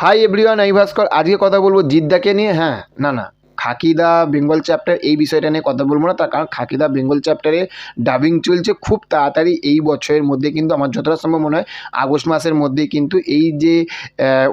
Hi everyone আমি ভাস্কর। আজকে কথা বলব জিদ্দাকে নিয়ে। হ্যাঁ না না। খাকিদা বেঙ্গল চ্যাপ্টার এই বিষয়টা নিয়ে কথা বলব না, তার কারণ খাকিদা বেঙ্গল চ্যাপ্টারে ডাবিং চলছে খুব তাড়াতাড়ি এই বছরের মধ্যে কিন্তু আমার যতটা সম্ভব মনে হয় আগস্ট মাসের মধ্যে কিন্তু এই যে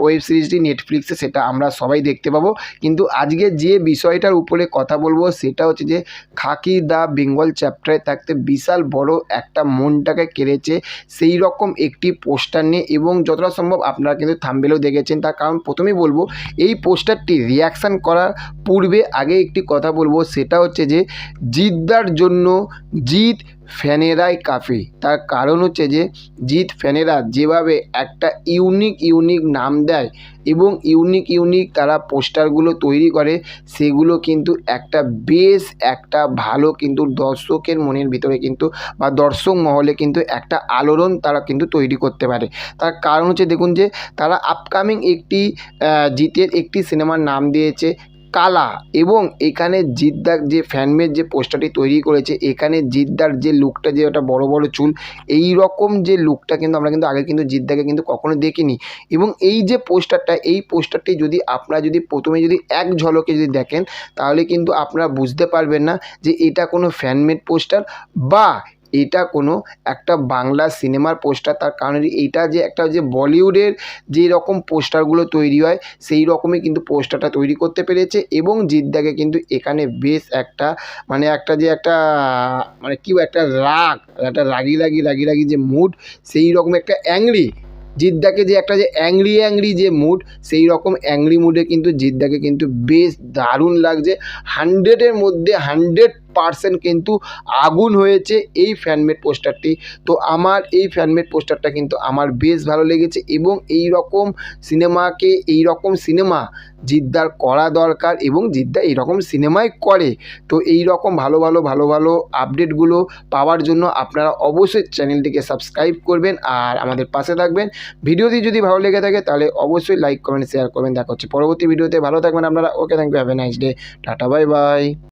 ওয়েব সিরিজটি নেটফ্লিক্সে সেটা আমরা সবাই দেখতে পাবো। কিন্তু আজকে যে বিষয়টার উপরে কথা বলব সেটা হচ্ছে যে খাকি দা বেঙ্গল চ্যাপ্টারে থাকতে বিশাল বড় একটা মনটাকে কেড়েছে সেই রকম একটি পোস্টার নিয়ে এবং যতটা সম্ভব আপনারা কিন্তু থাম্বেলেও দেখেছেন, তার কারণ প্রথমেই বলব এই পোস্টারটি রিয়াকশান করার পূর্বে আগে একটি কথা বলব, সেটা হচ্ছে যে জিদ্দার জন্য জিত ফ্যানেরাই কাফি। তার কারণ হচ্ছে যে জিত ফ্যানেরা যেভাবে একটা ইউনিক ইউনিক নাম দেয় এবং ইউনিক ইউনিক তারা পোস্টারগুলো তৈরি করে, সেগুলো কিন্তু একটা বেশ একটা ভালো কিন্তু দর্শকের মনের ভিতরে কিন্তু বা দর্শক মহলে কিন্তু একটা আলোড়ন তারা কিন্তু তৈরি করতে পারে। তার কারণ হচ্ছে দেখুন যে তারা আপকামিং একটি জিতের একটি সিনেমার নাম দিয়েছে কালা এবং এখানে জিদ্দার যে ফ্যানমেড যে পোস্টারটি তৈরি করেছে, এখানে জিদ্দার যে লুকটা যে ওটা বড় বড় চুল এই রকম যে লুকটা কিন্তু আমরা কিন্তু আগে কিন্তু জিদ্দাকে কিন্তু কখনো দেখিনি। এবং এই যে পোস্টারটা, এই পোস্টারটি যদি আপনারা যদি প্রথমে যদি এক ঝলকে যদি দেখেন, তাহলে কিন্তু আপনারা বুঝতে পারবেন না যে এটা কোনো ফ্যানমেড পোস্টার বা এটা কোনো একটা বাংলা সিনেমার পোস্টার, তার কারণ এইটা যে একটা যে বলিউডের যে রকম পোস্টারগুলো তৈরি হয়, সেই রকমই কিন্তু পোস্টারটা তৈরি করতে পেরেছে এবং জিদ্দাকে কিন্তু এখানে বেশ একটা মানে একটা যে একটা মানে কী একটা রাগ, একটা রাগি রাগি রাগি রাগি যে মুড সেই রকম একটা অ্যাংরি জিদ্দাকে যে একটা যে অ্যাংরি অ্যাংরি যে মুড সেই রকম অ্যাংরি মুডে কিন্তু জিদ্দাকে কিন্তু বেশ দারুণ লাগছে। হান্ড্রেডের মধ্যে হান্ড্রেড পারসেন্ট কিন্তু আগুন হয়েছে এই ফ্যানমেড পোস্টারটি তো আমার এই ফ্যানমেড পোস্টারটা কিন্তু আমার বেশ ভালো লেগেছে এবং এই রকম সিনেমাকে এই রকম সিনেমা জিদ্দার করা দরকার এবং জিদ্দা এই রকম সিনেমাই করে। তো এই রকম ভালো ভালো ভালো ভালো আপডেটগুলো পাওয়ার জন্য আপনারা অবশ্যই চ্যানেলটিকে সাবস্ক্রাইব করবেন আর আমাদের পাশে থাকবেন। ভিডিওটি যদি ভালো লেগে থাকে তাহলে অবশ্যই লাইক কমেন্ট শেয়ার করবেন। দেখা হচ্ছে পরবর্তী ভিডিওতে। ভালো থাকবেন আপনারা। Okay thank you have a nice day tata bye bye